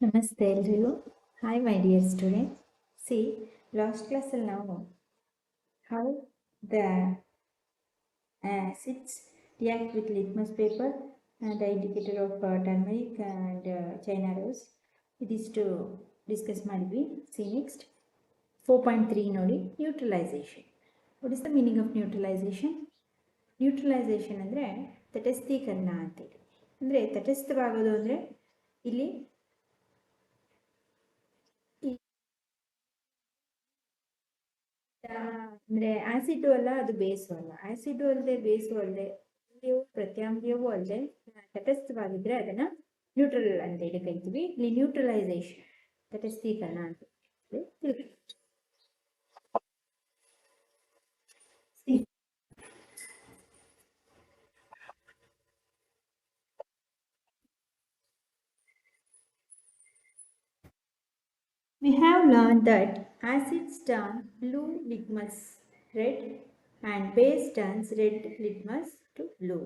ನಮಸ್ತೆ ಎಲ್ರಿಗೂ. Hi my dear student see last ಕ್ಲಾಸಲ್ಲಿ ನಾವು how the acids react with litmus paper the indicator of turmeric and China rose ಇದಿಷ್ಟು discuss ಮಾಡಿದ್ವಿ. See next four point three ನೋಡಿ neutralization what is the meaning of neutralization neutralization ಅಂದರೆ ತಟಸ್ಥೀಕರಣ ಅಂತೇಳಿ ಅಂದರೆ ತಟಸ್ಥವಾಗೋದು ಅಂದರೆ ಇಲ್ಲಿ ಅಂದರೆ ಆಸಿಡ್ ಅಲ್ಲ ಅದು ಬೇಸು ಅಲ್ಲ ಆಸಿಡ್ ಅಲ್ಲದೆ ಬೇಸು ಅಲ್ಲದೆ ಆಮ್ಲೀಯವೂ ಪ್ರತ್ಯಾಮ್ಲೀಯವೂ ಅಲ್ಲದೆ ತಟಸ್ಥವಾಗಿದ್ರೆ ಅದನ್ನ ನ್ಯೂಟ್ರಲ್ ಅಂತ ಹೇಳಿ ಕರಿತೀವಿ. ಇಲ್ಲಿ ನ್ಯೂಟ್ರಲೈಸೇಷನ್ ತಟಸ್ಥೀಕರಣ ಅಂತ ಹೇಳಿ ತಿಳ್ಕೊಳ್ಳಿ. We have learned that acids turn blue litmus red and base turns red litmus to blue.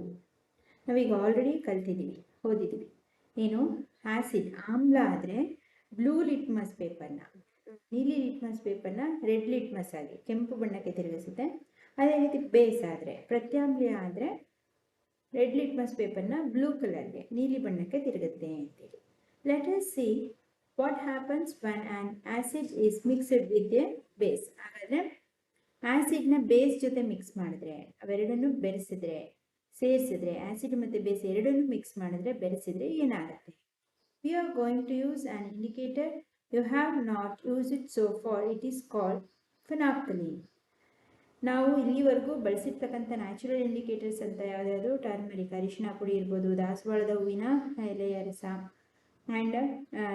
ನಾವೀಗ ಆಲ್ರೆಡಿ ಕಲ್ತಿದ್ದೀವಿ, ಓದಿದ್ದೀವಿ. ಏನು ಆ್ಯಸಿಡ್ ಆಮ್ಲ ಆದರೆ ಬ್ಲೂ ಲಿಟ್ಮಸ್ ಪೇಪರ್ನ ನೀಲಿ ಲಿಟ್ಮಸ್ ಪೇಪರ್ನ ರೆಡ್ ಲಿಟ್ಮಸ್ ಆಗಿ ಕೆಂಪು ಬಣ್ಣಕ್ಕೆ ತಿರುಗಿಸುತ್ತೆ. ಅದೇ ರೀತಿ ಬೇಸ್ ಆದರೆ ಪ್ರತ್ಯಾಮ್ಲ ಆದರೆ ರೆಡ್ ಲಿಟ್ಮಸ್ ಪೇಪರ್ನ ಬ್ಲೂ ಕಲರ್ಗೆ ನೀಲಿ ಬಣ್ಣಕ್ಕೆ ತಿರುಗುತ್ತೆ ಅಂತೇಳಿ let us see what happens when an acid is mixed with a base ಹಾಗಾದರೆ ಆಸಿಡ್ನ ಬೇಸ್ ಜೊತೆ ಮಿಕ್ಸ್ ಮಾಡಿದ್ರೆ, ಅವೆರಡನ್ನು ಬೆರೆಸಿದ್ರೆ, ಸೇರಿಸಿದ್ರೆ, ಆಸಿಡ್ ಮತ್ತು ಬೇಸ್ ಎರಡನ್ನೂ ಮಿಕ್ಸ್ ಮಾಡಿದ್ರೆ ಬೆರೆಸಿದ್ರೆ ಏನಾಗುತ್ತೆ? We are going to use an indicator you have not used it so far it is called phenolphthalein ನಾವು ಇಲ್ಲಿವರೆಗೂ ಬಳಸಿರ್ತಕ್ಕಂಥ ನ್ಯಾಚುರಲ್ ಇಂಡಿಕೇಟರ್ಸ್ ಅಂತ ಯಾವುದ್ಯಾವುದು? ಟರ್ಮರಿಕ್ ಅರಿಶಿನ ಪುಡಿ ಇರ್ಬೋದು, ದಾಸವಾಳದ ಹೂವಿನ ಎಲೆಯ ರಸ ಆ್ಯಂಡ್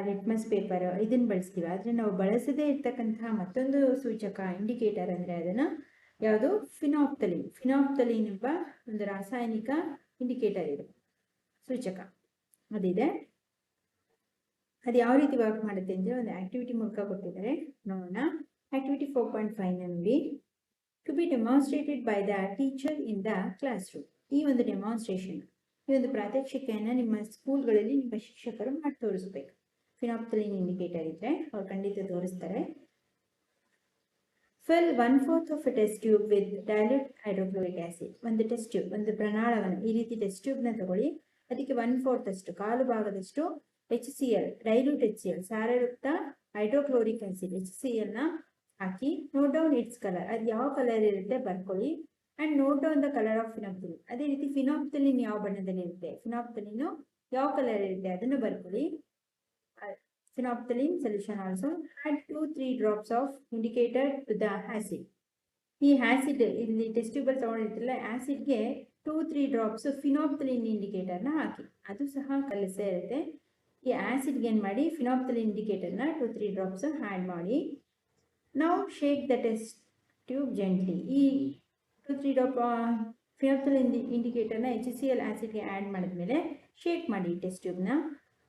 ಲಿಟ್ಮಸ್ ಪೇಪರ್ ಇದನ್ನು ಬಳಸ್ತೀವಿ. ಆದರೆ ನಾವು ಬಳಸದೇ ಇರ್ತಕ್ಕಂತಹ ಮತ್ತೊಂದು ಸೂಚಕ ಇಂಡಿಕೇಟರ್ ಅಂದರೆ ಅದನ್ನು ಯಾವುದು? ಫಿನಾಪ್ತಲಿನ್ ಫಿನಾಪ್ತಲಿನ್ ಎಂಬ ಒಂದು ರಾಸಾಯನಿಕ ಇಂಡಿಕೇಟರ್ ಇದೆ. ಸೂಚಕ. ಅದಿದೆ. ಅದು ಯಾವ ರೀತಿ ವರ್ಕ್ ಮಾಡುತ್ತೆ ಅಂದರೆ ಒಂದು ಆಕ್ಟಿವಿಟಿ ಮೂಲಕ ಕೊಟ್ಟಿದ್ದಾರೆ. ನೋಡೋಣ. ಆಕ್ಟಿವಿಟಿ ಫೋರ್ ಪಾಯಿಂಟ್ ಫೈವ್ನ ನೋಡಿ. To be demonstrated by the teacher in the classroom ಈ ಒಂದು ಡೆಮಾನ್ಸ್ಟ್ರೇಷನ್ ಈ ಒಂದು ಪ್ರಾತ್ಯಕ್ಷಿಕೆಯನ್ನು ನಿಮ್ಮ ಸ್ಕೂಲ್ಗಳಲ್ಲಿ ನಿಮ್ಮ ಶಿಕ್ಷಕರು ಮಾಡಿ ತೋರಿಸ್ಬೇಕು. ಫಿನಾಪ್ತಲಿನ್ ಇಂಡಿಕೇಟರ್ ಇದ್ರೆ ಅವ್ರು ಖಂಡಿತ ತೋರಿಸ್ತಾರೆ. Fill one fourth of a test tube with dilute hydrochloric acid ಒಂದು ಟೆಸ್ಟ್ ಟ್ಯೂಬ್ ಒಂದು ಪ್ರಣಾಳವನ್ನು ಈ ರೀತಿ ಟೆಸ್ಟ್ ಟ್ಯೂಬ್ನ ತಗೊಳ್ಳಿ. ಅದಕ್ಕೆ ಒನ್ ಫೋರ್ತ್ ಅಷ್ಟು, ಕಾಲು ಭಾಗದಷ್ಟು H C L dilute H C L ಸಾರಯುಕ್ತ hydrochloric acid H C ಎಲ್ನ ಹಾಕಿ. ನೋಟ್ ಡೌನ್ ಇಟ್ಸ್ ಕಲರ್ ಅದು ಯಾವ ಕಲರ್ ಇರುತ್ತೆ ಬರ್ಕೊಳ್ಳಿ. And note on the colour of phenolphthalein ಅದೇ ರೀತಿ ಫಿನಾಪ್ತಲಿನ್ ಯಾವ ಬಣ್ಣದಲ್ಲಿ ಇರುತ್ತೆ? ಫಿನಾಪ್ತಲಿನ್ ಯಾವ ಕಲರ್ ಇರುತ್ತೆ? ಅದನ್ನು ಬರ್ಕೊಳ್ಳಿ. Phenolphthalein solution also add two three drops of indicator to the acid ಈ ಆ್ಯಸಿಡ್ ಇಲ್ಲಿ ಟೆಸ್ಟ್ ಟ್ಯೂಬಲ್ ತಗೊಂಡಿರ್ತಿಲ್ಲ ಆ್ಯಸಿಡ್ಗೆ ಟೂ ತ್ರೀ ಡ್ರಾಪ್ಸ್ ಫಿನಾಪ್ತಲಿನ್ ಇಂಡಿಕೇಟರ್ನ ಹಾಕಿ. ಅದು ಸಹ ಕಲಸೇ ಇರುತ್ತೆ. ಈ ಆ್ಯಸಿಡ್ಗೆ ಏನು ಮಾಡಿ? ಫಿನಾಪ್ತಲಿನ್ ಇಂಡಿಕೇಟರ್ನ ಟೂ ತ್ರೀ ಡ್ರಾಪ್ಸ್ ಆ್ಯಡ್ ಮಾಡಿ. ನಾವು shake the test tube gently ಈ ತ್ರೀ ಡ್ರಾಪ್ ಫಿನಾಪ್ತಲಿನ್ ಇಂಡಿಕೇಟರ್ನ ಎಚ್ ಸಿ ಎಲ್ ಆ್ಯಸಿಡ್ಗೆ ಆ್ಯಡ್ ಮಾಡಿದ್ಮೇಲೆ ಶೇಕ್ ಮಾಡಿ test ಟ್ಯೂಬ್ನ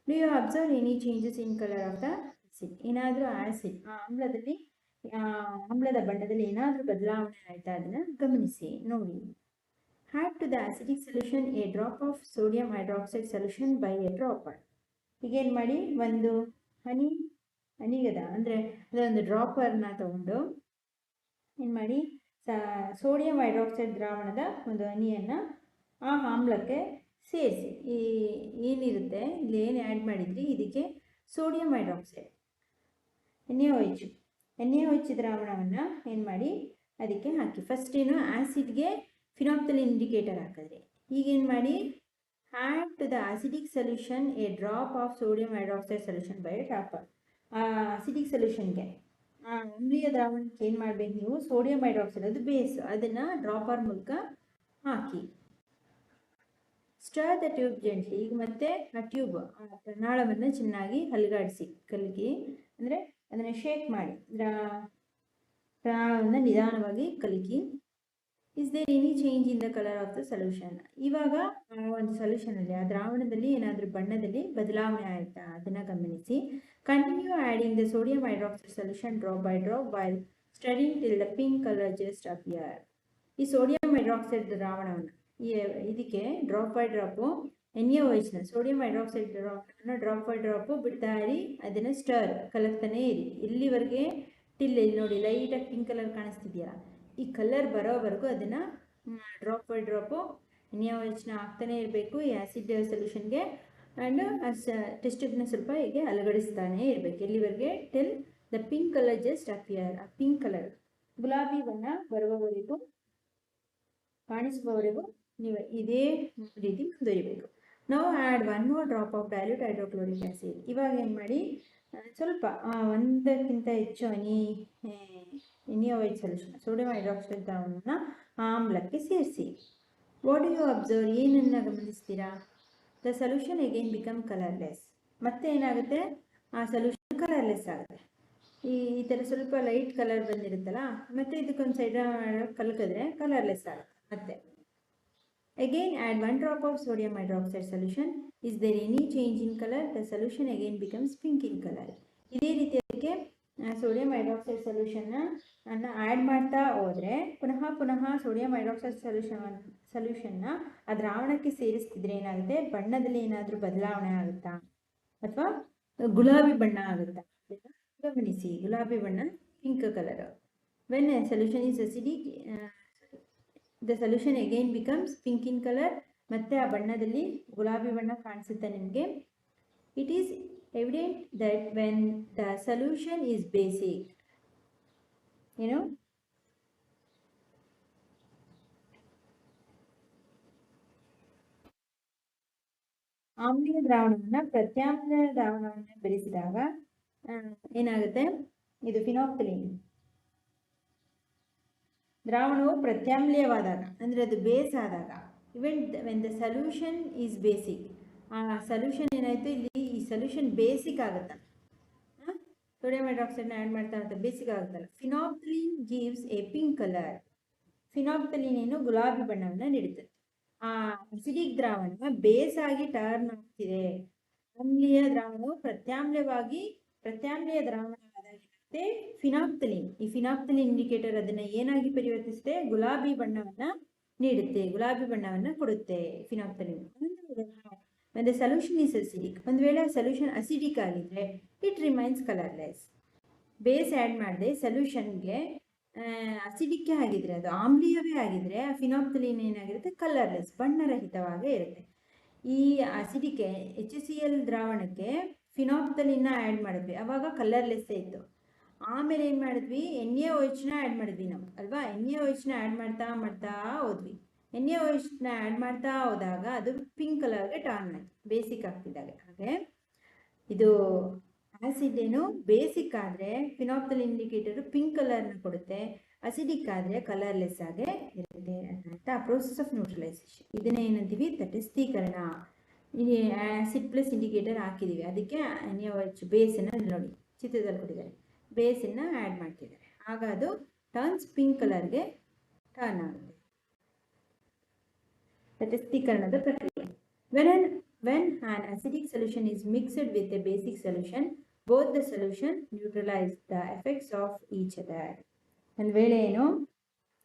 do you observe any changes in colour of the acid ಏನಾದರೂ ಆ್ಯಸಿಡ್ ಆ, ಆಮ್ಲದಲ್ಲಿ ಆಮ್ಲದ ಬಣ್ಣದಲ್ಲಿ ಏನಾದರೂ ಬದಲಾವಣೆ ಆಯಿತಾ ಅದನ್ನು ಗಮನಿಸಿ, ನೋಡಿ. Add to the acidic solution a drop of sodium hydroxide solution by a dropper ಈಗೇನು ಮಾಡಿ, ಒಂದು ಹನಿ, ಹನಿಗದ, ಅಂದರೆ ಅದೊಂದು ಡ್ರಾಪರ್ನ ತಗೊಂಡು ಏನು ಮಾಡಿ ಸೋಡಿಯಂ ಹೈಡ್ರಾಕ್ಸೈಡ್ ದ್ರಾವಣದ ಒಂದು ಹನಿಯನ್ನು ಆ ಆಮ್ಲಕ್ಕೆ ಸೇರಿಸಿ. ಈ, ಏನಿರುತ್ತೆ? ಇಲ್ಲಿ ಏನು ಆ್ಯಡ್ ಮಾಡಿದ್ರಿ? ಇದಕ್ಕೆ sodium hydroxide. N A N H ದ್ರಾವಣವನ್ನು ಏನು ಮಾಡಿ? ಅದಕ್ಕೆ ಹಾಕಿ. ಫಸ್ಟ್ ಏನು ಆ್ಯಸಿಡ್ಗೆ ಫಿನಾಪ್ತಲ್ ಇಂಡಿಕೇಟರ್ ಹಾಕಿದ್ರಿ. ಈಗೇನು ಮಾಡಿ? Add to the acidic solution a drop of sodium hydroxide solution by dropper ಆ ಅಸಿಡಿಕ್ ಸೊಲ್ಯೂಷನ್ಗೆ ಅಮ್ಲೀಯ ದ್ರಾವಣಕ್ಕೆ ಏನು ಮಾಡಬೇಕು ನೀವು? ಸೋಡಿಯಂ ಹೈಡ್ರಾಕ್ಸೈಡ್ ಅದು ಬೇಸ್ ಅದನ್ನು ಡ್ರಾಪರ್ ಮೂಲಕ ಹಾಕಿ. ಸ್ಟರ್ ದ ಟ್ಯೂಬ್ ಜೆಂಟ್ಲಿ ಈಗ ಮತ್ತೆ ಆ ಟ್ಯೂಬ್ ಆ ಚೆನ್ನಾಗಿ ಹಲ್ಗಾಡಿಸಿ. ಕಲಗಿ, ಅಂದರೆ ಅದನ್ನು ಶೇಕ್ ಮಾಡಿ. ಪ್ರಣಾಳವನ್ನು ನಿಧಾನವಾಗಿ ಕಲಕಿ is there any change in the colour of the solution ಇವಾಗ ಒಂದು ಸೊಲ್ಯೂಷನಲ್ಲಿ ಆ ದ್ರಾವಣದಲ್ಲಿ ಏನಾದರೂ ಬಣ್ಣದಲ್ಲಿ ಬದಲಾವಣೆ ಆಯಿತಾ? ಅದನ್ನು ಗಮನಿಸಿ. Continue adding the sodium hydroxide solution drop by drop while stirring till the pink colour just appear ಈ ಸೋಡಿಯಂ ಹೈಡ್ರಾಕ್ಸೈಡ್ ದ್ರಾವಣವನ್ನು ಇದಕ್ಕೆ ಡ್ರಾಪ್ ಬೈ ಡ್ರಾಪು ಎನ್ ಸೋಡಿಯಂ ಹೈಡ್ರಾಕ್ಸೈಡ್ ಡ್ರಾಪ್ನ ಡ್ರಾಪ್ ಬೈ ಡ್ರಾಪು ಬಿಡ್ತಾ ಇರಿ ಅದನ್ನು ಸ್ಟರ್ ಕಲಕ್ತಾನೆ ಇರಿ. ಇಲ್ಲಿವರೆಗೆ ಟಿಲ್ ಇಲ್ಲಿ ನೋಡಿ ಲೈಟಾಗಿ ಪಿಂಕ್ ಕಲರ್ ಕಾಣಿಸ್ತಿದೆಯಲ್ಲ ಈ ಕಲರ್ ಬರೋವರೆಗೂ ಅದನ್ನು drop by drop N A ನ ಹಾಕ್ತಾನೆ ಇರಬೇಕು. ಈ ಆ್ಯಸಿಡ್ ಸೊಲ್ಯೂಷನ್ಗೆ ಆ್ಯಂಡ್ ಟೆಸ್ಟಿಬ್ನ ಸ್ವಲ್ಪ ಹೀಗೆ ಅಲಗಡಿಸ್ತಾನೆ ಇರಬೇಕು. ಎಲ್ಲಿವರೆಗೆ? Till the pink colour just appear ಆ ಪಿಂಕ್ ಕಲರ್ ಗುಲಾಬಿ ಬಣ್ಣ ಬರುವವರೆಗೂ, ಕಾಣಿಸುವವರೆಗೂ ನೀವು ಇದೇ ರೀತಿ ಮುಂದುವರಿಬೇಕು ನಾವು add one more drop of dilute hydrochloric acid ಇವಾಗ ಏನು ಮಾಡಿ? ಸ್ವಲ್ಪ ಒಂದಕ್ಕಿಂತ ಹೆಚ್ಚು ಹನಿ ಎನಿಯೋವೈಟ್ ಸೊಲ್ಯೂಷನ್ ಸೋಡಿಯಂ ಹೈಡ್ರಾಕ್ಸೈಡ್ ದ್ರಾವಣವನ್ನು ಆಮ್ಲಕ್ಕೆ ಸೇರಿಸಿ. ವಾಟ್ ಯು ಅಬ್ಸರ್ವ್ ಏನನ್ನು ಗಮನಿಸ್ತೀರಾ? The solution again become colourless ಮತ್ತೆ ಏನಾಗುತ್ತೆ? ಆ ಸೊಲ್ಯೂಷನ್ ಕಲರ್ಲೆಸ್ ಆಗುತ್ತೆ. ಈ ಈ ಥರ ಸ್ವಲ್ಪ ಲೈಟ್ ಕಲರ್ ಬಂದಿರುತ್ತಲ್ಲ, ಮತ್ತೆ ಇದಕ್ಕೊಂದು ಸೈಡ್ ಕಲ್ಕಿದ್ರೆ ಕಲರ್ಲೆಸ್ ಆಗುತ್ತೆ. ಮತ್ತೆ, Again add 1 drop of sodium hydroxide solution. Is there any change in color? The solution again becomes pink in colour ಇದೇ ರೀತಿ ಅದಕ್ಕೆ ಸೋಡಿಯಂ ಹೈಡ್ರಾಕ್ಸೈಡ್ ಸೊಲ್ಯೂಷನ್ನ ಆ್ಯಡ್ ಮಾಡ್ತಾ ಹೋದರೆ, ಪುನಃ ಪುನಃ ಸೋಡಿಯಂ ಹೈಡ್ರಾಕ್ಸೈಡ್ ಸೊಲ್ಯೂಷನ್ ಸೊಲ್ಯೂಷನ್ನ ಆ ದ್ರಾವಣಕ್ಕೆ ಸೇರಿಸ್ತಿದ್ರೆ ಏನಾಗುತ್ತೆ? ಬಣ್ಣದಲ್ಲಿ ಏನಾದರೂ ಬದಲಾವಣೆ ಆಗುತ್ತಾ? ಅಥವಾ ಗುಲಾಬಿ ಬಣ್ಣ ಆಗುತ್ತಾ? ಗಮನಿಸಿ, ಗುಲಾಬಿ ಬಣ್ಣ pink colour when solution is acidic the solution again becomes pink in colour ಮತ್ತೆ ಆ ಬಣ್ಣದಲ್ಲಿ ಗುಲಾಬಿ ಬಣ್ಣ ಕಾಣಿಸುತ್ತೆ ನಿಮಗೆ. It is evident that when the solution is basic ಏನು ಆಮ್ಲೀಯ ದ್ರಾವಣವನ್ನು ಪ್ರತ್ಯಾಮ್ಲ ದ್ರಾವಣವನ್ನು ಬೆರೆಸಿದಾಗ ಏನಾಗುತ್ತೆ? ಇದು ಫಿನಾಕ್ತಲಿನ್ ದ್ರಾವಣವು ಪ್ರತ್ಯಾಮ್ಲೀಯವಾದಾಗ, ಅಂದರೆ ಅದು ಬೇಸ್ ಆದಾಗ even when the solution is basic ಆ ಸೊಲ್ಯೂಷನ್ ಏನಾಯಿತು? ಇಲ್ಲಿ ಈ ಸೊಲ್ಯೂಷನ್ ಬೇಸಿಕ್ ಆಗುತ್ತಲ್ಲ ಸೋಡಿಯಂ ಹೈಡ್ರಾಕ್ಸೈಡ್ನ ಆ್ಯಡ್ ಮಾಡ್ತಾ ಅಂತ ಬೇಸಿಕ್ ಆಗುತ್ತಲ್ಲ. Phenolphthalein gives a pink colour phenolphthalein ಏನು ಗುಲಾಬಿ ಬಣ್ಣವನ್ನು ನೀಡುತ್ತದೆ ಆ ಅಸಿಡಿಕ್ ದ್ರಾವಣ ಬೇಸ್ ಆಗಿ ಟರ್ನ್ ಆಗ್ತಿದೆ ಆಮ್ಲೀಯ ದ್ರಾವಣವು ಪ್ರತ್ಯಾಮ್ಲವಾಗಿ, ಪ್ರತ್ಯಾಮ್ಲೀಯ ದ್ರಾವಣ ಆದಾಗಿರುತ್ತೆ ಫಿನಾಪ್ತಲಿನ್ ಈ ಫಿನಾಪ್ತಲಿನ್ ಇಂಡಿಕೇಟರ್ ಅದನ್ನ ಏನಾಗಿ ಪರಿವರ್ತಿಸುತ್ತೆ? ಗುಲಾಬಿ ಬಣ್ಣವನ್ನ ನೀಡುತ್ತೆ. ಗುಲಾಬಿ ಬಣ್ಣವನ್ನ ಕೊಡುತ್ತೆ ಫಿನಾಪ್ತಲಿನ್ ಮತ್ತೆ ಸೊಲ್ಯೂಷನ್ ಇಸ್ ಅಸಿಡಿಕ್ ಒಂದು ವೇಳೆ ಸೊಲ್ಯೂಷನ್ ಅಸಿಡಿಕ್ ಆಗಿದ್ರೆ it remains colourless base add ಮಾಡಿದೆ ಸೊಲ್ಯೂಷನ್ಗೆ ಅಸಿಡಿಕ್ಕೆ ಆಗಿದ್ರೆ ಅದು ಆಮ್ಲೀಯವೇ ಆಗಿದ್ರೆ ಫಿನಾಪ್ತಲಿನ್ ಏನಾಗಿರುತ್ತೆ? ಕಲರ್ಲೆಸ್ ಬಣ್ಣರಹಿತವಾಗೇ ಇರುತ್ತೆ. ಈ ಅಸಿಡಿಕೆ ಎಚ್ ಸಿ ಎಲ್ ದ್ರಾವಣಕ್ಕೆ ಫಿನಾಪ್ತಲಿನ್ನ ಆ್ಯಡ್ ಮಾಡಿದ್ವಿ. ಅವಾಗ ಕಲರ್ಲೆಸ್ಸೇ ಇತ್ತು. ಆಮೇಲೆ ಏನು ಮಾಡಿದ್ವಿ? ಎನ್ ಎ ಎಚ್ನ ಆ್ಯಡ್ ಮಾಡಿದ್ವಿ ನಾವು, ಅಲ್ವಾ? ಎನ್ ಎ ಎಚ್ನ ಆ್ಯಡ್ ಮಾಡ್ತಾ ಮಾಡ್ತಾ ಹೋದ್ವಿ. ಎನ್ ಎ ಎಚ್ನ ಆ್ಯಡ್ ಮಾಡ್ತಾ ಹೋದಾಗ ಅದು ಪಿಂಕ್ ಕಲರ್ಗೆ ಟರ್ನ್ ಆಯ್ತು. ಬೇಸಿಕ್ ಆಗ್ತಿದ್ದಾಗ. ಹಾಗೆ ಇದು ಆಸಿಡ್ ಏನು ಬೇಸಿಕ್ ಆದರೆ ಫಿನಾಪ್ತಲ್ ಇಂಡಿಕೇಟರ್ ಪಿಂಕ್ ಕಲರ್ನ ಕೊಡುತ್ತೆ, ಅಸಿಡಿಕ್ ಆದರೆ ಕಲರ್ಲೆಸ್ ಆಗೇ ಇರುತ್ತೆ ಅಂತ ಪ್ರೋಸೆಸ್ ಆಫ್ ನ್ಯೂಟ್ರಲೈಸೇಷನ್. ಇದನ್ನೇ ಏನಂತೀವಿ? ತಟಸ್ಥೀಕರಣ ಆಸಿಡ್ ಪ್ಲಸ್ ಇಂಡಿಕೇಟರ್ ಹಾಕಿದ್ದೀವಿ ಅದಕ್ಕೆ ನೀವು ಬೇಸನ್ನು ನೋಡಿ, ಚಿತ್ರದಲ್ಲಿ ಕೊಟ್ಟಿದ್ದಾರೆ. ಬೇಸನ್ನು ಆ್ಯಡ್ ಮಾಡ್ತಿದ್ದಾರೆ. ಆಗ ಅದು ಟರ್ನ್ಸ್ ಪಿಂಕ್ ಕಲರ್ಗೆ ಟರ್ನ್ ಆಗುತ್ತೆ. ತಟಸ್ಥೀಕರಣದ ಪ್ರಕ್ರಿಯೆ. When when an acidic solution is mixed with a basic solution both the solution neutralise the effects of each other ಒಂದು ವೇಳೆ ಏನು?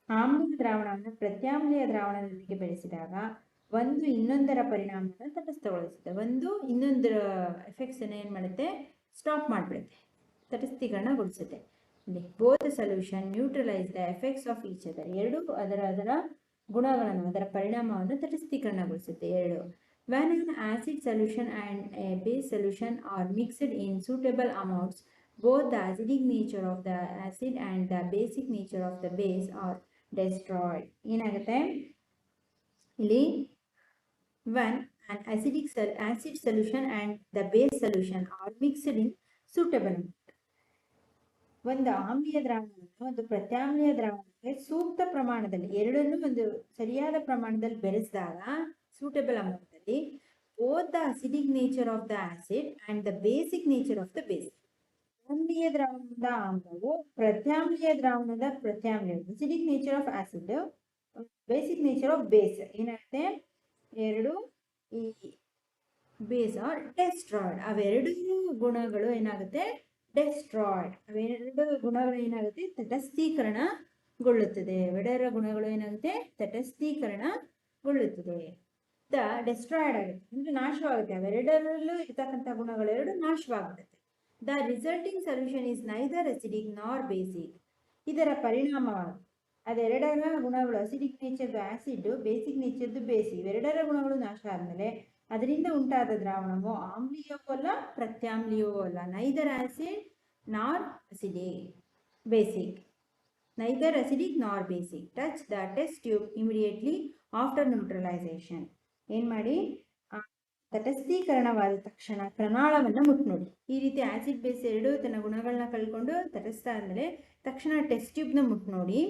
ಆಮ್ಲಿಕ ದ್ರಾವಣವನ್ನು ಪ್ರತ್ಯಾಮ್ಲಯ ದ್ರಾವಣದೊಂದಿಗೆ ಬೆಳೆಸಿದಾಗ ಒಂದು ಇನ್ನೊಂದರ ಪರಿಣಾಮವನ್ನು ತಟಸ್ಥಗೊಳಿಸುತ್ತೆ. ಒಂದು ಇನ್ನೊಂದರ ಎಫೆಕ್ಟ್ಸನ್ನು ಏನು ಮಾಡುತ್ತೆ? ಸ್ಟಾಪ್ ಮಾಡಿಬಿಡುತ್ತೆ. ತಟಸ್ಥೀಕರಣಗೊಳಿಸುತ್ತೆ. Both solution neutralise the effects of each other ಎರಡು ಅದರ ಅದರ ಗುಣಗಳನ್ನು, ಅದರ ಪರಿಣಾಮವನ್ನು ತಟಸ್ಥೀಕರಣಗೊಳಿಸುತ್ತೆ. ಎರಡು. When an acid solution and a base solution are mixed in suitable amounts, both the acidic nature of the acid and the basic nature of the base are destroyed. ಏನಾಗುತ್ತೆ ಇಲ್ಲಿ when an acidic sol acid solution and the base solution are mixed in suitable amount. ಒಂದು ಆಮ್ಲೀಯ ದ್ರಾವಣವನ್ನು ಒಂದು ಪ್ರತ್ಯಾಮ್ಲೀಯ ದ್ರಾವಣಕ್ಕೆ ಸೂಕ್ತ ಪ್ರಮಾಣದಲ್ಲಿ ಎರಡನ್ನೂ ಒಂದು ಸರಿಯಾದ ಪ್ರಮಾಣದಲ್ಲಿ ಬೆರೆಸಿದಾಗ ಸೂಟಬಲ್ ಅಮೌಂಟ್ ಅಲ್ಲಿ both the acidic nature of the acid and the basic nature of the base ಆಮ್ಲೀಯ ದ್ರಾವಣದ ಆಮ್ಲವು ಪ್ರತ್ಯಾಮ್ಲೀಯ ದ್ರಾವಣದ ಪ್ರತ್ಯಾಮ್ಲಯ acidic nature of acid basic nature of base ಏನಾಗುತ್ತೆ? ಎರಡು ಈ ಬೇಸ್ ಆರ್ ಡೆಸ್ಟ್ರಾಯ್ಡ್ ಅವೆರಡು ಗುಣಗಳು ಏನಾಗುತ್ತೆ? ಡೆಸ್ಟ್ರಾಯ್ಡ್ ಅವೆರಡು ಗುಣಗಳು ಏನಾಗುತ್ತೆ? ತಟಸ್ಥೀಕರಣಗೊಳ್ಳುತ್ತದೆ. ಎರಡರ ಗುಣಗಳು ಏನಾಗುತ್ತೆ? ತಟಸ್ಥೀಕರಣಗೊಳ್ಳುತ್ತದೆ. ಡೆಸ್ಟ್ರಾಯ್ಡ್ ಆಗುತ್ತೆ. ಅಂದರೆ ನಾಶವಾಗುತ್ತೆ. ಅವೆರಡರಲ್ಲೂ ಇರ್ತಕ್ಕಂಥ ಗುಣಗಳೆರಡು ನಾಶವಾಗುತ್ತೆ. The resulting solution is neither acidic nor basic ಇದರ ಪರಿಣಾಮವಾಗಿ ಅದೆರಡರ ಗುಣಗಳು ಅಸಿಡಿಕ್ ನೇಚರ್ದು ಆ್ಯಸಿಡ್ ಬೇಸಿಕ್ ನೇಚರ್ದು ಬೇಸಿ ಇವೆರಡರ ಗುಣಗಳು ನಾಶ ಆದಮೇಲೆ ಅದರಿಂದ ಉಂಟಾದ ದ್ರಾವಣವು ಆಮ್ಲೀಯವೂ ಅಲ್ಲ, ಪ್ರತ್ಯಾಮ್ಲೀಯವೂ ಅಲ್ಲ. Neither acid nor acidic basic neither acidic nor basic touch the test tube immediately after neutralisation ಏನು ಮಾಡಿ? ತಟಸ್ಥೀಕರಣವಾದ ತಕ್ಷಣ ಪ್ರಣಾಳವನ್ನು ಮುಟ್ಟು ನೋಡಿ. ಈ ರೀತಿ ಆಸಿಡ್ ಬೇಸ್ ಎರಡು ತನ್ನ ಗುಣಗಳನ್ನ ಕಳ್ಕೊಂಡು ತಟಸ್ಥ ಆದಮೇಲೆ ತಕ್ಷಣ ಟೆಸ್ಟ್ ಟ್ಯೂಬ್ನ ಮುಟ್ಟು ನೋಡಿ.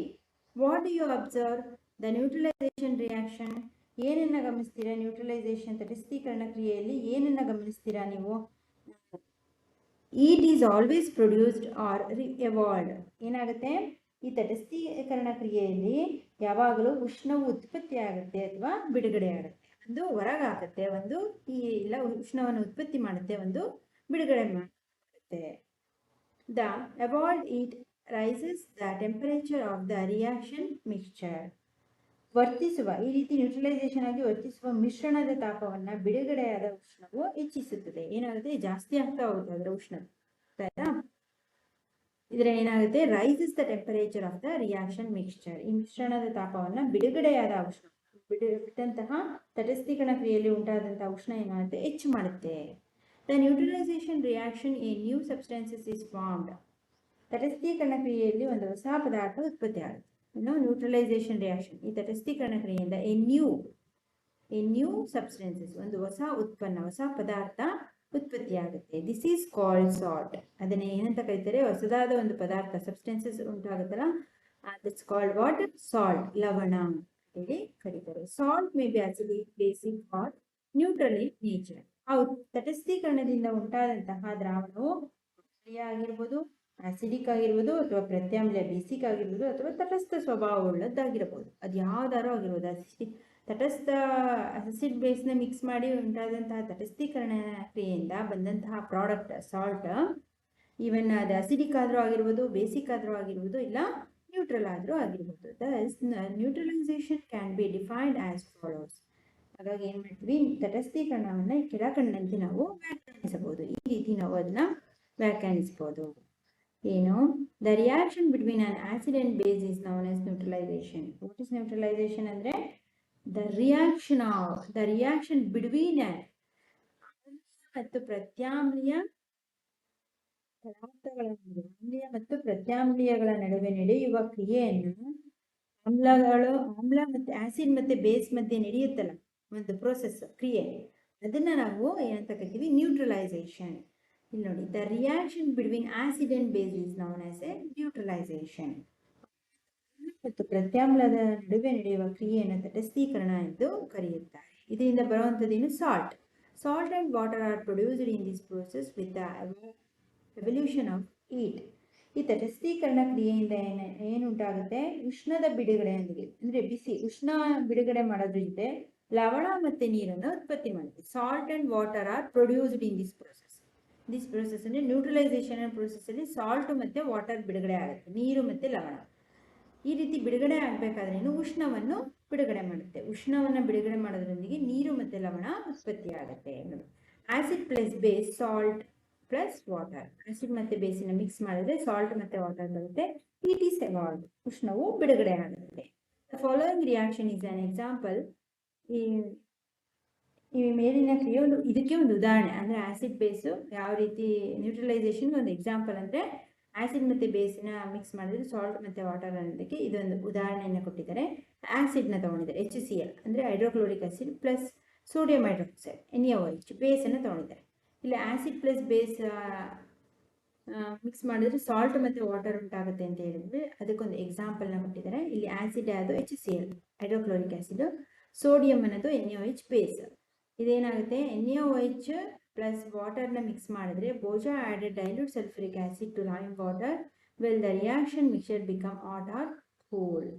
What you observe the neutralisation reaction ಏನನ್ನ ಗಮನಿಸ್ತೀರಾ? ನ್ಯೂಟ್ರಲೈಸೇಷನ್ ತಟಸ್ಥೀಕರಣ ಕ್ರಿಯೆಯಲ್ಲಿ ಏನನ್ನ ಗಮನಿಸ್ತೀರಾ ನೀವು? It is always produced or ರಿ ಎವಾಲ್ಡ್ ಏನಾಗುತ್ತೆ? ಈ ತಟಸ್ಥೀಕರಣ ಕ್ರಿಯೆಯಲ್ಲಿ ಯಾವಾಗಲೂ ಉಷ್ಣವು ಉತ್ಪತ್ತಿ ಆಗುತ್ತೆ ಅಥವಾ ಬಿಡುಗಡೆ ಆಗುತ್ತೆ. ಒಂದು ಹೊರಗಾಕತ್ತೆ ಒಂದು ಈ ಇಲ್ಲ ಉಷ್ಣವನ್ನು ಉತ್ಪತ್ತಿ ಮಾಡುತ್ತೆ, ಒಂದು ಬಿಡುಗಡೆ ಮಾಡುತ್ತೆ. The evolved heat raises the temperature of the reaction mixture. ವರ್ತಿಸುವ, ಈ ರೀತಿ ನ್ಯೂಟ್ರಲೈಸೇಷನ್ ಆಗಿ ವರ್ತಿಸುವ ಮಿಶ್ರಣದ ತಾಪವನ್ನು ಬಿಡುಗಡೆಯಾದ ಉಷ್ಣವು ಹೆಚ್ಚಿಸುತ್ತದೆ. ಏನಾಗುತ್ತೆ? ಜಾಸ್ತಿ ಆಗ್ತಾ ಹೋಗುತ್ತೆ ಅದರ ಉಷ್ಣ ಆಯ್ತಾ? ಇದರ ಏನಾಗುತ್ತೆ? Raises the temperature of the reaction mixture. ಈ ಮಿಶ್ರಣದ ತಾಪವನ್ನು ಬಿಡುಗಡೆಯಾದ ಉಷ್ಣ ಬಿಟ್ಟಂತಹ ತಟಸ್ಥೀಕರಣ ಕ್ರಿಯೆಯಲ್ಲಿ ಉಂಟಾದಂತಹ ಉಷ್ಣ ಏನಾಗುತ್ತೆ? ಹೆಚ್ಚು ಮಾಡುತ್ತೆ. The neutralisation reaction a new substances is formed ತಟಸ್ಥೀಕರಣ ಕ್ರಿಯೆಯಲ್ಲಿ ಒಂದು ಹೊಸ ಪದಾರ್ಥ ಉತ್ಪತ್ತಿ ಆಗುತ್ತೆ. ಇನ್ನು ನ್ಯೂಟ್ರಲೈಸೇಷನ್ ರಿಯಾಕ್ಷನ್ ಈ ತಟಸ್ಥೀಕರಣ ಕ್ರಿಯೆಯಿಂದ a new a new substances ಒಂದು ಹೊಸ ಉತ್ಪನ್ನ, ಹೊಸ ಪದಾರ್ಥ ಉತ್ಪತ್ತಿಯಾಗುತ್ತೆ ದಿಸ್ ಈಸ್ ಕಾಲ್ಡ್ ಸಾಲ್ಟ್ ಅದನ್ನೇ ಏನಂತ ಕರೀತಾರೆ? ಹೊಸದಾದ ಒಂದು ಪದಾರ್ಥ ಸಬ್ಸ್ಟೆನ್ಸಸ್ ಉಂಟಾಗುತ್ತಲ್ಲ? ದಟ್ಸ್ ಕಾಲ್ಡ್ ವಾಟ್ ಸಾಲ್ಟ್ ಲವಣ. ಹೇಳಿ ಕರೀತಾರೆ. Salt may be acidic basic or neutral in nature ಹೌದು, ತಟಸ್ಥೀಕರಣದಿಂದ ಉಂಟಾದಂತಹ ದ್ರಾವಣವು ಆಗಿರ್ಬೋದು ಆಸಿಡಿಕ್ ಆಗಿರ್ಬೋದು, ಅಥವಾ ಪ್ರತ್ಯಾಮ್ಲ ಬೇಸಿಕ್ ಆಗಿರ್ಬೋದು, ಅಥವಾ ತಟಸ್ಥ ಸ್ವಭಾವವುಳ್ಳದ್ದಾಗಿರಬಹುದು ಅದು ಯಾವ್ದಾರು ಆಗಿರ್ಬೋದು. ಅಸಿಡಿ ತಟಸ್ಥ ಅಸಿಡ್ ಬೇಸ್ನ ಮಿಕ್ಸ್ ಮಾಡಿ ಉಂಟಾದಂತಹ ತಟಸ್ಥೀಕರಣ ಕ್ರಿಯೆಯಿಂದ ಬಂದಂತಹ ಪ್ರಾಡಕ್ಟ್ ಸಾಲ್ಟ್ ಈವನ್ ಅದು ಅಸಿಡಿಕ್ ಆದರೂ ಆಗಿರ್ಬೋದು ಬೇಸಿಕ್ ಆದರೂ ಆಗಿರ್ಬೋದು, ಇಲ್ಲ ನ್ಯೂಟ್ರಲ್ ಆದರೂ ಆಗಿರ್ಬೋದು. Thus neutralisation can be defined as follows ಹಾಗಾಗಿ ಏನು ಮಾಡ್ತೀವಿ? ತಟಸ್ಥೀಕರಣವನ್ನು ಕೆಳಕಂಡಂತೆ ನಾವು ವ್ಯಾಖ್ಯಾನಿಸಬಹುದು. ಈ ರೀತಿ ನಾವು ಅದನ್ನ ವ್ಯಾಖ್ಯಾನಿಸ್ಬೋದು ಏನು? The reaction between an acid and base is known as neutralisation what is neutralisation ಅಂದರೆ the reaction of the reaction between ಮತ್ತು ಪ್ರತ್ಯಾಮ್ಲೀಯ ಪದಾರ್ಥಗಳ ನಡುವೆ ಆಮ್ಲೀಯ ಮತ್ತು ಪ್ರತ್ಯಾಮ್ಲೀಯಗಳ ನಡುವೆ ನಡೆಯುವ ಕ್ರಿಯೆಯನ್ನು ಆಮ್ಲಗಳು, ಆಮ್ಲ ಮತ್ತು ಆಸಿಡ್ ಮತ್ತು ಬೇಸ್ ಮಧ್ಯೆ ನಡೆಯುತ್ತಲ್ಲ, ಒಂದು ಪ್ರೋಸೆಸ್ ಕ್ರಿಯೆ. ಅದನ್ನ ನಾವು ಏನಂತ ಕರಿತೀವಿ? ನ್ಯೂಟ್ರಲೈಸೇಷನ್ ಇಲ್ಲಿ ನೋಡಿ the reaction between acid and base is known as a neutralisation ಮತ್ತು ಪ್ರತ್ಯಾಮ್ಲದ ನಡುವೆ ನಡೆಯುವ ಕ್ರಿಯೆಯನ್ನು ತಟಸ್ಥೀಕರಣ ಎಂದು ಕರೆಯುತ್ತಾರೆ. ಇದರಿಂದ ಬರುವಂಥದ್ದೇನು salt salt and water are produced in this process with the evolution of heat ಈ ತಟಸ್ಥೀಕರಣ ಕ್ರಿಯೆಯಿಂದ ಏನು, ಏನುಂಟಾಗುತ್ತೆ? ಉಷ್ಣದ ಬಿಡುಗಡೆಯೊಂದಿಗೆ ಅಂದರೆ ಬಿಸಿ, ಉಷ್ಣ ಬಿಡುಗಡೆ ಮಾಡೋದ್ರಿಂದ ಲವಣ ಮತ್ತು ನೀರನ್ನು ಉತ್ಪತ್ತಿ ಮಾಡುತ್ತೆ salt and water are produced in this process this process ಅಂದರೆ ನ್ಯೂಟ್ರಲೈಸೇಷನ್ ಪ್ರೊಸೆಸ್ಸಲ್ಲಿ ಸಾಲ್ಟ್ ಮತ್ತು ವಾಟರ್ ಬಿಡುಗಡೆ ಆಗುತ್ತೆ. ನೀರು ಮತ್ತು ಲವಣ. ಈ ರೀತಿ ಬಿಡುಗಡೆ ಆಗಬೇಕಾದ್ರೇನು ಉಷ್ಣವನ್ನು ಬಿಡುಗಡೆ ಮಾಡುತ್ತೆ. ಉಷ್ಣವನ್ನು ಬಿಡುಗಡೆ ಮಾಡೋದ್ರೊಂದಿಗೆ ನೀರು ಮತ್ತು ಲವಣ ಉತ್ಪತ್ತಿ ಆಗುತ್ತೆ acid plus base salt plus water acid ಮತ್ತೆ ಬೇಸಿನ ಮಿಕ್ಸ್ ಮಾಡಿದ್ರೆ ಸಾಲ್ಟ್ ಮತ್ತೆ ವಾಟರ್ ಬರುತ್ತೆ. ಇಟ್ ಈಸ್ ಎವಾಲ್ವ್ ಉಷ್ಣವು ಬಿಡುಗಡೆ ಆಗುತ್ತೆ. Following reaction is an example ಈ ಈ ಮೇಲಿನ ಕ್ರಿಯೆ ಒಂದು, ಇದಕ್ಕೆ ಒಂದು ಉದಾಹರಣೆ. ಅಂದರೆ ಆಸಿಡ್ ಬೇಸು ಯಾವ ರೀತಿ ನ್ಯೂಟ್ರಲೈಸೇಷನ್ ಒಂದು ಎಕ್ಸಾಂಪಲ್ ಅಂದರೆ ಆಸಿಡ್ ಮತ್ತು ಬೇಸಿನ ಮಿಕ್ಸ್ ಮಾಡಿದ್ರೆ ಸಾಲ್ಟ್ ಮತ್ತು ವಾಟರ್ ಅನ್ನೋದಕ್ಕೆ ಇದೊಂದು ಉದಾಹರಣೆಯನ್ನು ಕೊಟ್ಟಿದ್ದಾರೆ. ಆಸಿಡ್ನ ತಗೊಂಡಿದ್ದಾರೆ. ಎಚ್ ಸಿ ಎಲ್ ಅಂದರೆ hydrochloric acid plus sodium hydroxide N H ಬೇಸನ್ನು ತೊಗೊಂಡಿದ್ದಾರೆ. ಇಲ್ಲಿ ಆ್ಯಸಿಡ್ ಪ್ಲಸ್ ಬೇಸ್ ಮಿಕ್ಸ್ ಮಾಡಿದ್ರೆ ಸಾಲ್ಟ್ ಮತ್ತು ವಾಟರ್ ಉಂಟಾಗುತ್ತೆ ಅಂತ ಹೇಳಿದ್ರೆ ಅದಕ್ಕೊಂದು ಎಕ್ಸಾಂಪಲ್ನ ಕೊಟ್ಟಿದ್ದಾರೆ. ಇಲ್ಲಿ ಆ್ಯಸಿಡ್ ಯಾವುದು? H C L hydrochloric acid sodium ಅನ್ನೋದು ಎನ್ ಎ ಎಚ್ ಬೇಸ್ ಇದೇನಾಗುತ್ತೆ? ಎನ್ ಎ ಎಚ್ ಪ್ಲಸ್ ವಾಟರ್ನ ಮಿಕ್ಸ್ ಮಾಡಿದ್ರೆ Bhoja added dilute sulphuric acid to lime water will the reaction mixture become hot or cool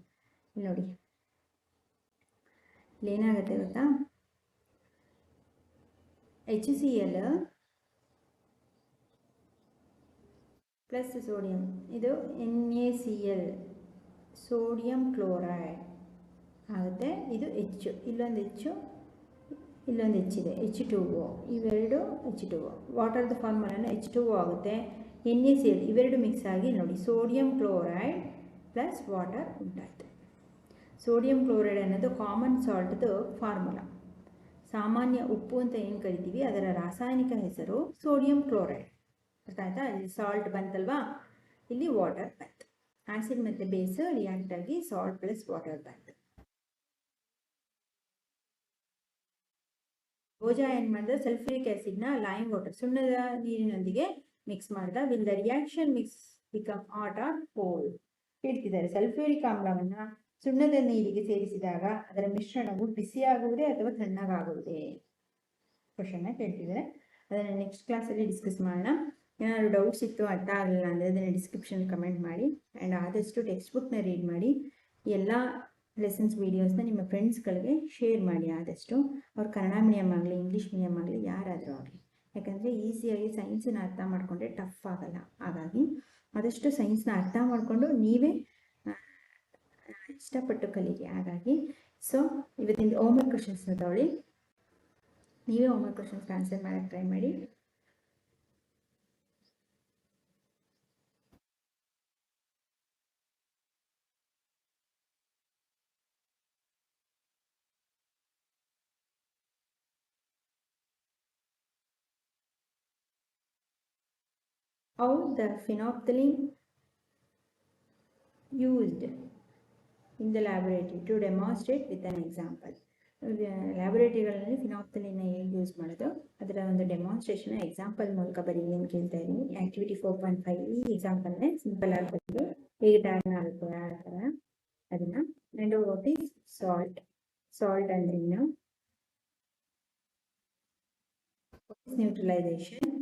ನೋಡಿ. ಇಲ್ಲಿ ಏನಾಗುತ್ತೆ ಗೊತ್ತಾ? H C L plus sodium ಇದು N A C L sodium chloride ಆಗುತ್ತೆ ಇದು ಹೆಚ್ಚು ಇಲ್ಲೊಂದು ಹೆಚ್ಚು ಇಲ್ಲೊಂದು ಹೆಚ್ಚಿದೆ ಎಚ್ ಟು ಒ ಇವೆರಡು ಎಚ್ ಟು ಒ ವಾಟರ್ದ ಫಾರ್ಮುಲಾನ ಎಚ್ ಟು ಓ ಆಗುತ್ತೆ ಎನ್ ಎ ಸಿ ಎಲ್ ಇವೆರಡು ಮಿಕ್ಸ್ ಆಗಿ ನೋಡಿ ಸೋಡಿಯಂ ಕ್ಲೋರೈಡ್ ಪ್ಲಸ್ ವಾಟರ್ ಉಂಟಾಯಿತು ಸೋಡಿಯಂ ಕ್ಲೋರೈಡ್ ಅನ್ನೋದು ಕಾಮನ್ ಸಾಲ್ಟ್ದು ಫಾರ್ಮುಲಾ ಸಾಮಾನ್ಯ ಉಪ್ಪು ಅಂತ ಏನು ಕರಿತೀವಿ ಅದರ ರಾಸಾಯನಿಕ ಹೆಸರು ಸೋಡಿಯಂ ಕ್ಲೋರೈಡ್ ಅರ್ಥ ಆಯ್ತಾ? ಇಲ್ಲಿ ಸಾಲ್ಟ್ ಬಂತಲ್ವಾ? ಇಲ್ಲಿ ವಾಟರ್ ಬಂತು. ಆಸಿಡ್ ಮತ್ತು ಬೇಸ್ ರಿಯಾಕ್ಟ್ ಆಗಿ ಸಾಲ್ಟ್ ಪ್ಲಸ್ ವಾಟರ್ ಬಂತು. ಓಜಾ ಏನು ಮಾಡಿದ? ಸಲ್ಫ್ಯೂರಿಕ್ ಆಸಿಡ್ನ ಲೈಮ್ ವಾಟರ್ ಸುಣ್ಣದ ನೀರಿನೊಂದಿಗೆ ಮಿಕ್ಸ್ ಮಾಡಿದ. Will the reaction mixture become hot or cool ಹೇಳ್ತಿದ್ದಾರೆ ಸಲ್ಫ್ಯೂರಿಕ್ ಆಮ್ಲವನ್ನು ಸುಣ್ಣದ ನೀರಿಗೆ ಸೇರಿಸಿದಾಗ ಅದರ ಮಿಶ್ರಣವು ಬಿಸಿಯಾಗುವುದೇ ಅಥವಾ ತಣ್ಣಗಾಗುವುದೇ? ಕ್ವಶನ್ನ ಕೇಳ್ತಿದ್ದಾರೆ. ಅದನ್ನು ನೆಕ್ಸ್ಟ್ ಕ್ಲಾಸಲ್ಲಿ ಡಿಸ್ಕಸ್ ಮಾಡೋಣ. ಏನಾದ್ರು ಡೌಟ್ಸ್ ಇತ್ತು ಅರ್ಥ ಆಗಲಿಲ್ಲ ಅಂದರೆ ಅದನ್ನು ಡಿಸ್ಕ್ರಿಪ್ಷನ್ ಕಮೆಂಟ್ ಮಾಡಿ. ಆ್ಯಂಡ್ ಆದಷ್ಟು ಟೆಕ್ಸ್ಟ್ ಬುಕ್ನ ರೀಡ್ ಮಾಡಿ. ಎಲ್ಲ ಲೆಸನ್ಸ್ ವೀಡಿಯೋಸ್ನ ನಿಮ್ಮ ಫ್ರೆಂಡ್ಸ್ಗಳಿಗೆ ಶೇರ್ ಮಾಡಿ ಆದಷ್ಟು. ಅವ್ರು ಕನ್ನಡ ಮೀಡಿಯಮ್ ಆಗಲಿ ಇಂಗ್ಲೀಷ್ ಮೀಡಿಯಮ್ ಆಗಲಿ, ಯಾರಾದರೂ ಆಗಲಿ. ಯಾಕಂದರೆ ಈಸಿಯಾಗಿ ಸೈನ್ಸನ್ನ ಅರ್ಥ ಮಾಡಿಕೊಂಡ್ರೆ ಟಫ್ ಆಗಲ್ಲ. ಹಾಗಾಗಿ ಆದಷ್ಟು ಸೈನ್ಸ್ನ ಅರ್ಥ ಮಾಡಿಕೊಂಡು ನೀವೇ ಇಷ್ಟಪಟ್ಟು ಕಲೀರಿ. ಹಾಗಾಗಿ ಸೊ ಇವತ್ತಿನ ಹೋಮ್ವರ್ಕ್ ಕ್ವಶನ್ಸ್ನ ತಗೊಳ್ಳಿ. ನೀವೇ ಹೋಮ್ವರ್ಕ್ ಕ್ವಶನ್ಸ್ ಆನ್ಸರ್ ಮಾಡೋಕ್ಕೆ ಟ್ರೈ ಮಾಡಿ. How the phenolphthalein used in the laboratory to demonstrate with an example. ಲ್ಯಾಬೊರೇಟರಿಗಳಲ್ಲಿ ಫಿನಾಪ್ತಲಿನ ಹೇಗೆ ಯೂಸ್ ಮಾಡೋದು? ಅದರ ಒಂದು ಡೆಮಾನ್ಸ್ಟ್ರೇಷನ್ ಎಕ್ಸಾಂಪಲ್ ಮೂಲಕ ಬರೀ ಏನು ಕೇಳ್ತಾ ಇದ್ದೀನಿ. ಆಕ್ಟಿವಿಟಿ ಫೋರ್ ಪಾಯಿಂಟ್ ಫೈವ್ ಈ ಎಕ್ಸಾಂಪಲ್ನೇ ಸಿಂಪಲ್ ಆಗಿ ಬರೀ ಹೇಗೆ ಡ್ಯಾನ್ ಆಗುತ್ತೆ ಅದನ್ನ. ನೆಂಡು ವಾಟ್ ಈಸ್ ಸಾಲ್ಟ್ ಸಾಲ್ಟ್ ಅಂದ್ರೆ ಏನು? ನ್ಯೂಟ್ರಲೈಸೇಷನ್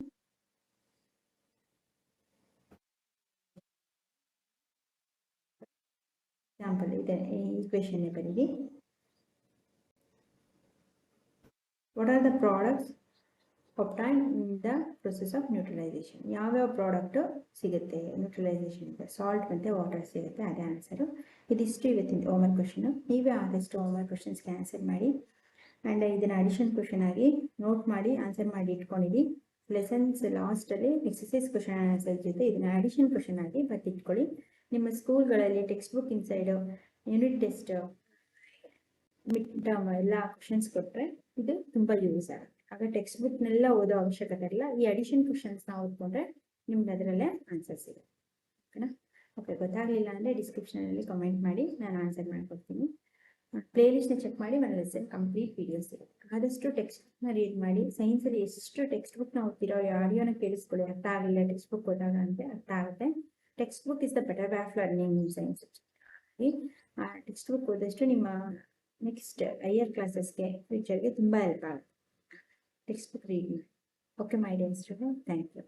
ಎಕ್ಸಾಂಪಲ್ ಇದೆ ಈಕ್ವೇಶನ್ ಬರೀರಿ what are the products obtain in the process of neutralisation ಯಾವ್ಯಾವ ಪ್ರಾಡಕ್ಟು ಸಿಗುತ್ತೆ ನ್ಯೂಟ್ರಲೈಸೇಷನ್ ಸಾಲ್ಟ್ ಮತ್ತು ವಾಟರ್ ಸಿಗುತ್ತೆ, ಅದೇ ಆನ್ಸರು ಇದಿಷ್ಟು ಇವತ್ತಿನ ಹೋಮ್ವರ್ಕ್ ಕ್ವಶನು ನೀವೇ ಆದಷ್ಟು ಹೋಮ್ವರ್ಕ್ ಕ್ವಶನ್ಸ್ಗೆ ಆನ್ಸರ್ ಮಾಡಿ. ಆ್ಯಂಡ್ ಇದನ್ನು ಅಡಿಷನ್ ಕ್ವಶನ್ ಆಗಿ ನೋಟ್ ಮಾಡಿ ಆನ್ಸರ್ ಮಾಡಿ ಇಟ್ಕೊಂಡಿರಿ. ಲೆಸನ್ಸ್ ಲಾಸ್ಟಲ್ಲಿ ಎಕ್ಸಸೈಸ್ ಕ್ವಶನ್ ಆನ್ಸರ್ ಜೊತೆ ಇದನ್ನು ಅಡಿಷನ್ ಕ್ವಶನ್ ಆಗಿ ಬರೆದಿಟ್ಕೊಳ್ಳಿ. ನಿಮ್ಮ ಸ್ಕೂಲ್ಗಳಲ್ಲಿ book inside unit test mid term ಎಲ್ಲ ಕ್ವಶನ್ಸ್ ಕೊಟ್ಟರೆ ಇದು ತುಂಬ ಯೂಸ್ ಆಗುತ್ತೆ. ಆಗ ಟೆಕ್ಸ್ಟ್ ಬುಕ್ನೆಲ್ಲ ಓದೋ ಅವಶ್ಯಕತೆ ಇಲ್ಲ. ಈ ಅಡಿಷನ್ ಕ್ವಶನ್ಸ್ನ ಓದ್ಕೊಂಡ್ರೆ ನಿಮ್ಗೆ ಅದರಲ್ಲೇ ಆನ್ಸರ್ ಸಿಗುತ್ತೆ. ಓಕೆನಾ? ಓಕೆ ಗೊತ್ತಾಗಲಿಲ್ಲ ಅಂದರೆ ಡಿಸ್ಕ್ರಿಪ್ಷನಲ್ಲಿ ಕಮೆಂಟ್ ಮಾಡಿ, ನಾನು ಆನ್ಸರ್ ಮಾಡ್ಕೊಡ್ತೀನಿ. ಪ್ಲೇ ಲಿಸ್ಟ್ನ ಚೆಕ್ ಮಾಡಿ ಒಂದು ಲೆಸನ್ ಕಂಪ್ಲೀಟ್ ವೀಡಿಯೋಸ್ ಇದೆ ಆದಷ್ಟು ಟೆಕ್ಸ್ಟ್ ಬುಕ್ನ ರೀಡ್ ಮಾಡಿ ಸೈನ್ಸಲ್ಲಿ ಎಷ್ಟು ಟೆಕ್ಸ್ಟ್ ಬುಕ್ನ ಓದ್ತಿರೋ ಆಡಿಯೋನ ಕೇಳಿಸ್ಕೊಳ್ಳಿ, ಅರ್ಥ ಆಗಲಿಲ್ಲ ಟೆಕ್ಸ್ಟ್ ಬುಕ್ ಓದಾಗ ಅಂತ ಅರ್ಥ ಆಗುತ್ತೆ. Textbook is the better of learning in science ಆ ಟೆಕ್ಸ್ಟ್ ಬುಕ್ ಓದಷ್ಟು ನಿಮ್ಮ ನೆಕ್ಸ್ಟ್ ಹೈಯರ್ ಕ್ಲಾಸಸ್ಗೆ ಫ್ಯೂಚರ್ಗೆ ತುಂಬ ಹೆಲ್ಪ್ ಆಗುತ್ತೆ. ಟೆಕ್ಸ್ಟ್ ಬುಕ್ ರೀಡ್ ಮಾಡಿ okay my dear student thank you